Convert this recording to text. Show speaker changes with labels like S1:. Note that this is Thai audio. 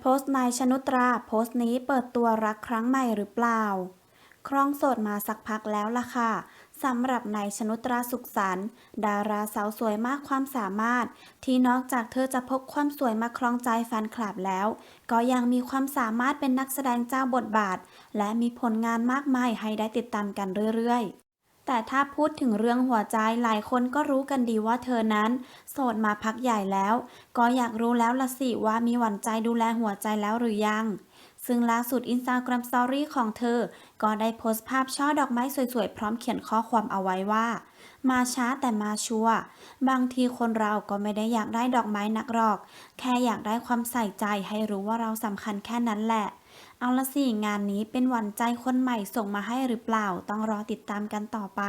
S1: โพสต์นายชนุตรา โพสต์นี้เปิดตัวรักครั้งใหม่หรือเปล่า ครองโสดมาสักพักแล้วล่ะค่ะสำหรับนายชนุตราสุขสันต์ดาราสาวสวยมากความสามารถ ที่นอกจากเธอจะพกความสวยมาครองใจแฟนคลับแล้ว ก็ยังมีความสามารถเป็นนักแสดงเจ้าบทบาท และมีผลงานมากมายให้ได้ติดตามกันเรื่อยๆ แต่ถ้าพูดถึงเรื่องหัวใจหลายคนก็รู้กันดีว่าเธอนั้น โสดมาพักใหญ่แล้ว ก็อยากรู้แล้วละสิว่ามีหวานใจดูแลหัวใจแล้วหรือยังซึ่งล่าสุดอินสตาแกรมสตอรี่ของเธอ ก็ได้โพสต์ภาพช่อดอกไม้สวยๆ พร้อมเขียนข้อความเอาไว้ว่า มาช้าแต่มาชัวร์บางทีคนเราก็ไม่ได้อยากได้ดอกไม้นักหรอก แค่อยากได้ความใส่ใจให้รู้ว่าเราสำคัญแค่นั้นแหละ เอาละสิงานนี้เป็นหวานใจคนใหม่ส่งมาให้หรือเปล่า ต้องรอติดตามกันต่อไป